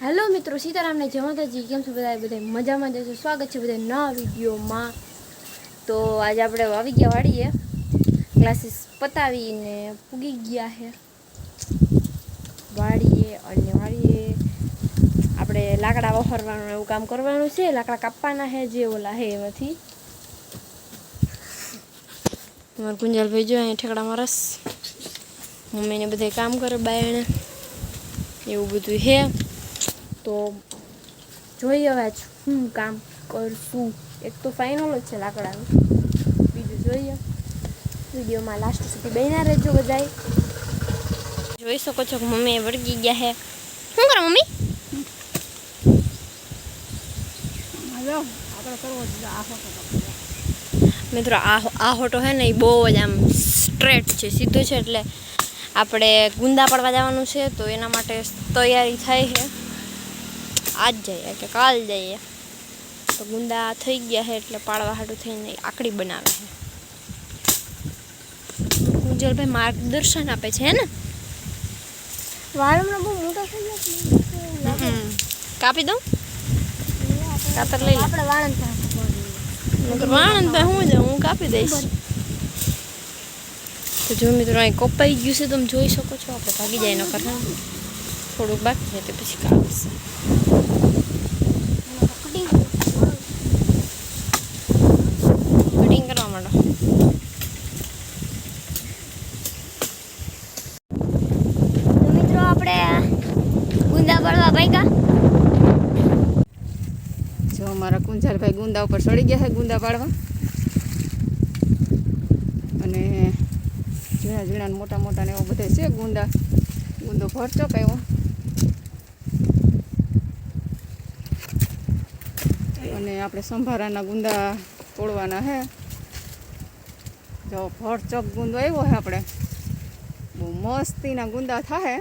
Hello મિત્રો, સીતારામને જય કેમ છો બધા બધા મજામાં જશો સ્વાગત છે બધા નવા વિડીયોમાં. તો આજે આપણે આવી ગયા વાળીએ. ક્લાસીસ પતાવીને પૂગી ગયા છે વાળીએ અને વાળીએ. આપણે લાકડા વખરવાનું એવું કામ કરવાનું છે. લાકડા કાપવાના છે જે ઓલા છે એમાંથી. મારું ગુંજાલભાઈ જો અહીંયા ઠેકડામાં રસ. મમ્મીને બધે કામ કરે બાયણે. એવું બધું છે તો જોઈએ હવે શું કામ કરશું. એક તો ફાઇનલ જ છે લાકડાનું. બીજું જોઈએ. વિડીયોમાં લાસ્ટ સુધી બન્યા રહેજો બધાય. જોઈ શકો છો કે મમ્મી વળગી ગયા છે શું કરો મમ્મી? મિત્રો આ આ હોટો છે ને એ બહુ જ આમ સ્ટ્રેટ છે સીધું છે એટલે આપણે ગુંદા પડવા જવાનું છે તો એના માટે તૈયારી થાય છે. આજ જઈએ કે કાલ જઈએ. તો ગુંદા થઈ ગયા છે એટલે પાડવા હાટું થઈને આકડી બનાવે છે ગુંજલભાઈ માર્ગદર્શન આપે છે ને? વાળમાં બહુ મોટો થઈ ગયો કાપી દઉં? કાતર લઈ લે. આપણે વાળંદ વાણંદ હું જ હું કાપી દઈશ. તો જો મિત્રો અહીં કપાઈ ગયું છે તમે જોઈ શકો છો. આપણે ભાગી જાય નકર હા. થોડુંક બાકી છે તે પછી કાપશે કટિંગ કરવા માંડો તો મિત્રો આપણે ગુંદા પડવા ભાગ્યા જો અમારા કુંજાલભાઈ ગુંદા ઉપર ચડી ગયા છે ગુંદા પાડવા. અને ઝીણા ઝીણા મોટા મોટા ને એવો બધા છે ગુંદા. ગુંદો ભરચો આવ્યો અને આપણે સંભારાના ગુંદા તોડવાના છે જો ભરચક ગુંદો આવ્યો છે આપણે. બહુ મસ્તીના ગુંદા થાય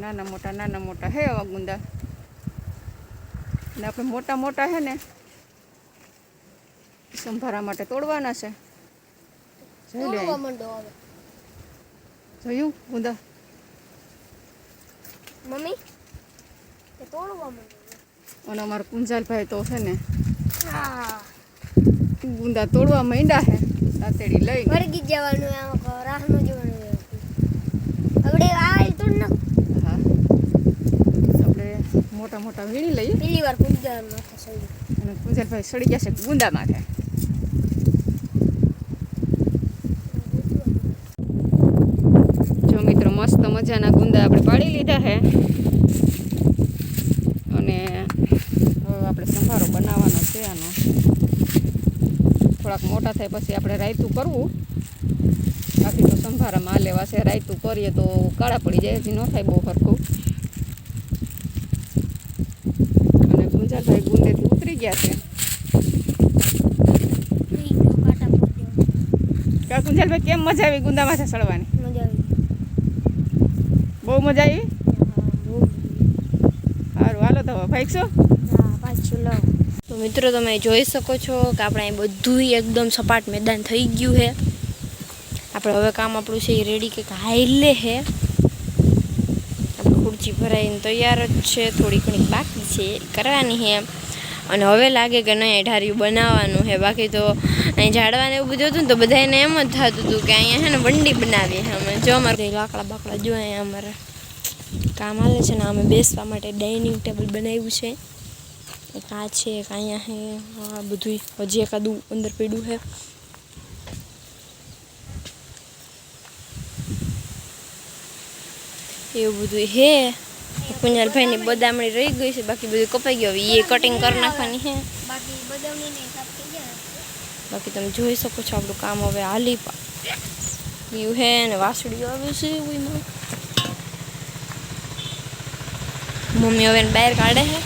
નાના મોટા નાના મોટા હે એવા ગુંદા. અને આપણે મોટા મોટા છે ને સંભારા માટે તોડવાના છે. જોયું ગુંદા? મમ્મી તોડવા અને અમારા કુંજાલભાઈ તો છે ને હા. ગુંદા તોડવા માંડ્યા છે સાતેડી લઈ વળગી જવાનું રાહનું જવાનું આપણે આ તોડ નાખ મોટા મોટા વીણી લઈએ. પેલી વાર ગુંદા માથે સળી અને સડી ગયા છે ગુંદા માથે. જો મિત્રો મસ્ત મજાના ગુંદા આપણે પાડી લીધા છે. અને હવે આપણે સંભારો બનાવવાનો છે આનો. થોડાક મોટા થાય પછી આપણે રાયતું કરવું. બાકી તો સંભારામાં આ લેવા છે રાયતું કરીએ તો કાળા પડી જાય હજી ન થાય બહુ સરખું અને ગુંજાભાઈ ગુંદેથી ઉતરી ગયા છે. કા કેમ મજા આવી ગુંદા માથે આવી બહુ મજા આવી? સારું હાલો તો ભાઈકશો તો મિત્રો, તમે જોઈ શકો છો કે આપણે અહીં બધું એકદમ સપાટ મેદાન થઈ ગયું છે. આપણે હવે કામ આપણું છે એ રેડી કંઈક હાઈલે છે. ખુરચી ભરાઈને તૈયાર જ છે, થોડી ઘણી બાકી છે, કરવાની છે અને હવે લાગે કે નહીં, ઢાર્યું બનાવવાનું છે. બાકી તો અહીં ઝાડવાને એવું બધું હતું ને તો બધાને એમ જ થતું હતું કે અહીંયા છે ને વંડી બનાવીએ અમે. જો અમારે લાકડા બાકડા જો અહીંયા અમારે કામ હાલે છે ને, અમે બેસવા માટે ડાઇનિંગ ટેબલ બનાવ્યું છે. એક આ છે, એક અહીંયા છે. આ બધું હજી એકાદું અંદર પીડું છે. એવું બધું હે. કુંજાલભાઈની બદામણી રહી ગઈ છે બાકી બધું કપાઈ ગયું. હવે એ કટિંગ કરી નાખવાની છે બાકી બદામની ને હિસાબ થઈ ગયા. બાકી તમે જોઈ શકો છો આપણું કામ હવે હાલી પા ગયું હે ને વાસળી આવે છે એમાં. મમ્મી હવે એને બહાર કાઢે છે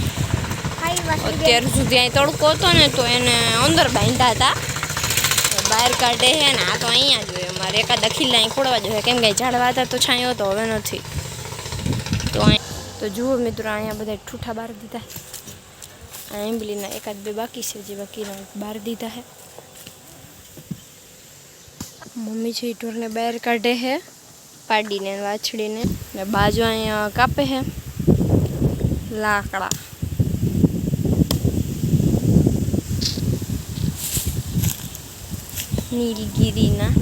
ખાઈ વાસી અત્યાર સુધી અહીં તડકો હતો ને તો એને અંદર બાંધ્યા હતા. તો બહાર કાઢે છે ને આ તો અહીંયા જોઈએ અમારે એકાદ ખીલા અહીં ખોડવા જોઈએ કેમ કે ઝાડવા હતા તો છાંયો હતો હવે નથી. તો તો જુઓ મિત્રો, અહીંયા બધા ઠૂઠા બહાર દીધા. આ એમ્બલીના એકાદ બે બાકી છે, જે બાકીના બહાર દીધા છે મમ્મી છે એ ઢોરને બહાર કાઢે છે પાડીને વાછડીને ને બાજુ અહીંયા કાપે છે લાકડા. નીલગીરીના.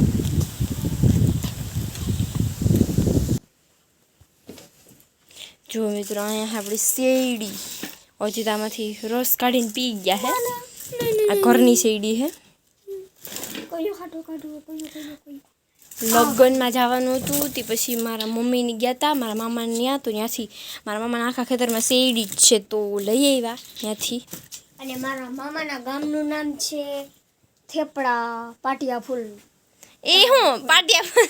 જો મિત્રો અહીંયા આપણી શેરડી. ઓચિતામાંથી રસ કાઢીને પી ગયા હે. આ ઘરની શેરડી હે. લગ્નમાં જવાનું હતું તે પછી મારા મમ્મીને ગયા હતા મારા મામાને ત્યાં તો ત્યાંથી મારા મામાના આખા ખેતરમાં શેરડી જ છે તો લઈ આવ્યા ત્યાંથી અને મારા મામાના ગામનું નામ છે થેપડા પાટિયા ફૂલ એ હું પાટિયા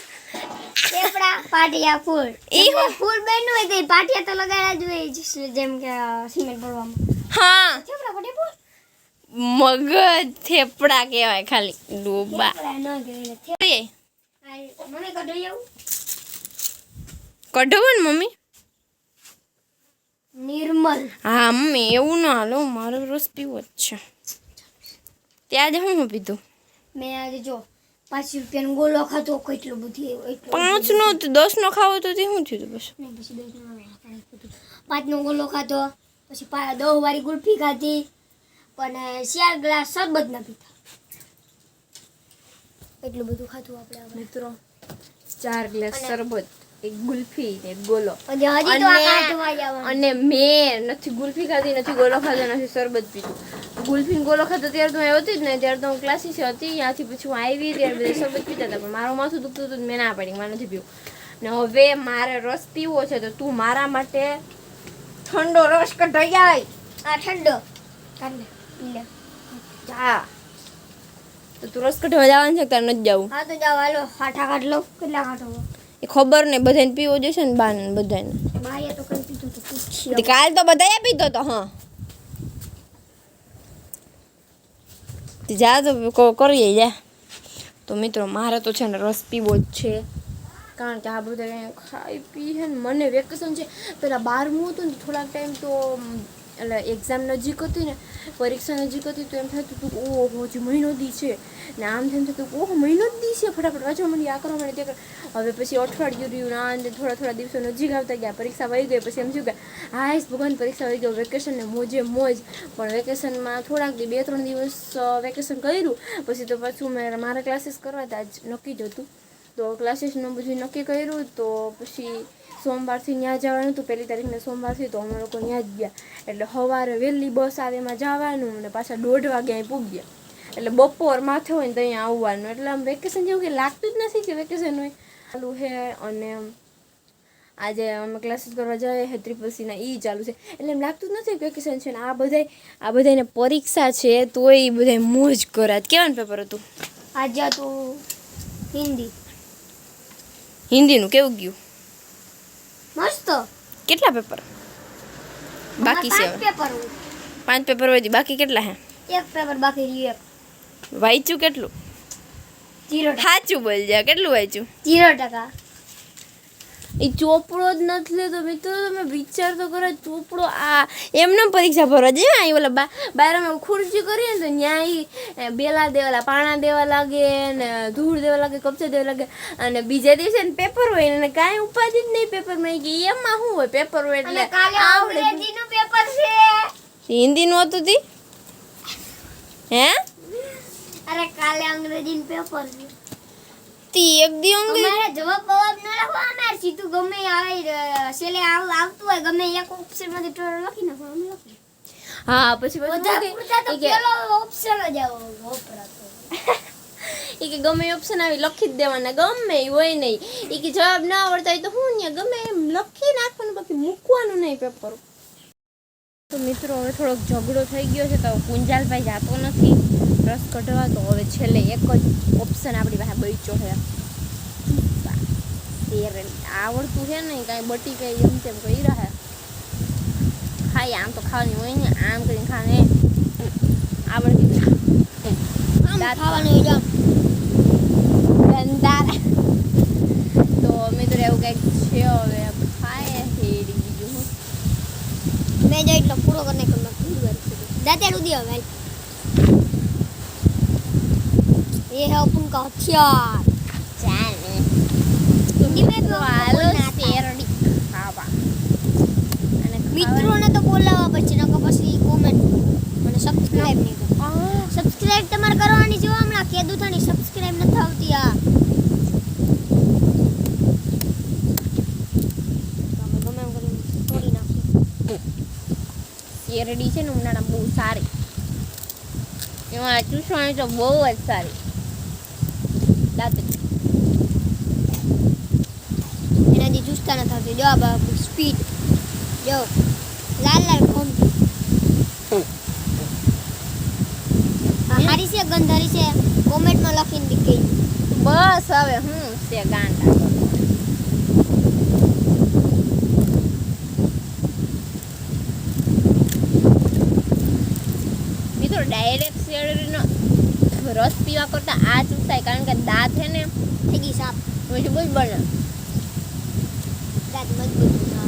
થેપડા પાટિયા ફૂલ. હું? ફૂલ બન્યું હોય તે પાટિયા તો લગાડ્યા જ હોય જેમ કે સિમેન્ટ ભરવામાં. હા. થેપડા પાટિયા ફૂલ? મગજ થેપડા કહેવાય ખાલી ડોબા. થેપડા ન મમ્મી. નિર્મલ. હા મમ્મી એવું ના હાલો મારો રસ પીવો જ છે. ત્યાં જ હું પીધું મેં આજે જો પાંચ રૂપિયાનો ગોલો ખાતો કેટલો બધી એટલો પાંચ નો તો દસ નો ખાવો તો તે શું થયું બસ પાંચ દસ નો ગોલો ખાતો પછી દહ વાળી ગુલ્ફી ખાધી પણ ચાર ગ્લાસ શરબત ના પીતા એટલું બધું ખાધું આપણે. મિત્રો ચાર ગ્લાસ શરબત. એક ગુલ્ફી ને એક ગોલો. અને મેં નથી ગુલ્ફી ખાધી નથી ગોલો ખાધો નથી શરબત પીધું. ગુલ્ફી ગોલો ખાધો ત્યારે તો હું હતી જ ને ત્યારે તો હું ક્લાસીસ હતી. ત્યાંથી પછી હું આવી ત્યારે બધા શરબત પીતા હતા પણ મારું માથું દુખતું હતું મેં ના પાડી મારે નથી પીવું ને હવે મારે રસ પીવો છે તો તું મારા માટે ઠંડો રસ કઢાઈ આય. આ ઠંડો. જા. તો તું રસ કઢવા જવાનું છે તારે નથી જવું? હા તો જાવ હાલો હાઠા કાઢ લો. કેટલા કાઢો એ ખબર ને બધાને પીવો જશે ને બાને બધાને બાઈએ તો કઈ પીધું તો પૂછીએ તે કાલ તો બધાએ પીધો તો હા. તે જા તો કો- કરીએ જા. તો મિત્રો મારે તો છે ને રસ પીવો જ છે. કારણ કે આ બધા અહીંયા ખાઈ પી છે ને મને વેકેશન છે. પેલા બારમું હતું ને થોડાક ટાઈમ તો અમ, એટલે એક્ઝામ નજીક હતી ને, પરીક્ષા નજીક હતી તો એમ થતું હતું કે ઓહો, હજી મહિનો દી છે. ને આમ તેમ થતું ઓહો, મહિનો જ દી છે, ફટાફટ વાંચવા મને આ કરવા મને તે હવે પછી અઠવાડિયું રહ્યું ના અને થોડા થોડા દિવસો નજીક આવતા ગયા, પરીક્ષા વહી ગઈ, પછી એમ થયું કે હાઈસ ભગવાન, પરીક્ષા વહી ગયો વેકેશન ને મોજે મોજ. પણ વેકેશનમાં થોડાક બે, ત્રણ દિવસ વેકેશન કર્યું. પછી તો પાછું મેં, મારા ક્લાસીસ કરવા હતા જ નક્કી જ હતું. તો ક્લાસીસનું બધું નક્કી કર્યું તો પછી સોમવારથી ત્યાં જવાનું હતું. પહેલી તારીખને સોમવારથી તો અમે લોકો ત્યાં જ ગયા. એટલે સવારે વહેલી બસ આવે એમાં જવાનું અને પાછા દોઢ વાગે અહીં પૂગ્યા એટલે બપોર માથે હોય ને તો અહીંયા આવવાનું. એટલે આમ વેકેશન જેવું કે લાગતું જ નથી કે વેકેશન હોય. ચાલુ છે અને આજે અમે ક્લાસીસ કરવા જઈએ છે ત્રિપલ સીના એ ચાલુ છે. એટલે એમ લાગતું જ નથી વેકેશન છે ને આ બધાય, આ બધાને પરીક્ષા છે, તોય બધા મોજ કરાત. કેવાનું પેપર હતું? આજે હતું હિન્દી. હિન્દીનું કેવું ગયું? મસ્ત. કેટલા પેપર? બાકી છે પાંચ પેપર પાંચ પેપર હોય બાકી કેટલા હે? એક પેપર બાકી રહ્યું એક. વાંચ્યું કેટલું? જીરો સાચું બોલ જા કેટલું વાંચ્યું? જીરો ટકા. એ ચોપડો જ નથી લેતો મિત્રો. તમે વિચાર તો કરો ચોપડો આ એમને પરીક્ષા ભરવા જઈએ અહીં ઓલા બા બારમાં ખુરશી કરીએ ને તો ત્યાં બેલા દેવાલા પાણા દેવા લાગે ને ધૂળ દેવા લાગે કપચા દેવા લાગે. અને બીજા દિવસે ને પેપર હોય ને કાંઈ ઉપાધિ જ નહીં પેપરમાં કે એમાં શું હોય પેપર હોય એટલે હિન્દી આવડે પેપર છે. હિન્દીનું હતું તી? હે? અરે કાલે અંગ્રેજીનું પેપર છે. તી એક દી અંગે અમારે જવાબ બવાબ ન લખો અમારે સીધું ગમે આવે આવ- આવતું હોય ગમે એક ઓપ્શનમાંથી ટોર લખી નાખો અમે લખી હા પછી બધા પછી કે- પેલો ઓપ્શન જ આવો વપરાતો. એ કે ગમે ઓપ્શન આવી લખી જ દેવાના ગમે એ હોય નહીં. એ કે જવાબ ના આવડતા હોય તો હું ને ગમે એમ લખી નાખવાનું બાકી મૂકવાનું નહીં પેપર તો મિત્રો હવે થોડોક ઝઘડો થઈ ગયો છે તો કુંજાલભાઈ જાતો નથી. રસ કઢવા તો હવે છેલ્લે એક જ ઓપ્શન આપણી પાસે બચ્યો છે. તેર આવડતું છે ને કાંઈ બટી કઈ એમ તેમ કહી રહ્યા ખાઈ આમ તો ખાવાની હોય ને આમ કરીને ખાને. આવડતી ખાવાનું હોય જામ. ગંદા. તો મિત્રો એવું કંઈક છે હવે ખાય બીજું. મેં જો એટલો પૂરો કરી નાખ્યો મેં પૂરી વાર કીધું દાંતેડું દે હવે. ये है अपन का हथियार ચાલે हिंदी में भी તો हमको હાલો बोलना आता है। શેરડી ખાવા અને મિત્રોને તો બોલાવવા પડશે નકર પછી કોમેન્ટ અને સબસ્ક્રાઇબ નહીં કરો સબસ્ક્રાઇબ તમારે કરવાની જો હમણાં કીધું થાની સબસ્ક્રાઇબ નથી આવતી આ તમે ગમે એમ કરીને તોડી નાખી શેરડી છે ને ઉનાળા બહુ સારી એમાં ચૂસવાની તો બહુ જ સારી એના જે ચૂસતા નથી આવતી જો બાપુ સ્પીડ જો લાલ લાલ ઘૂમતી આ હારી છે ગંધારી છે. કોમેન્ટમાં લખીને બી કહી બસ હવે હું છે ગાંડા. મિત્રો ડાયરેક્ટ શેરડીનો રસ પીવા કરતા આ ચૂસાય કારણ કે દાંત છે ને થઈ ગઈ સાપ મજબૂત બને. દાંત મજબૂત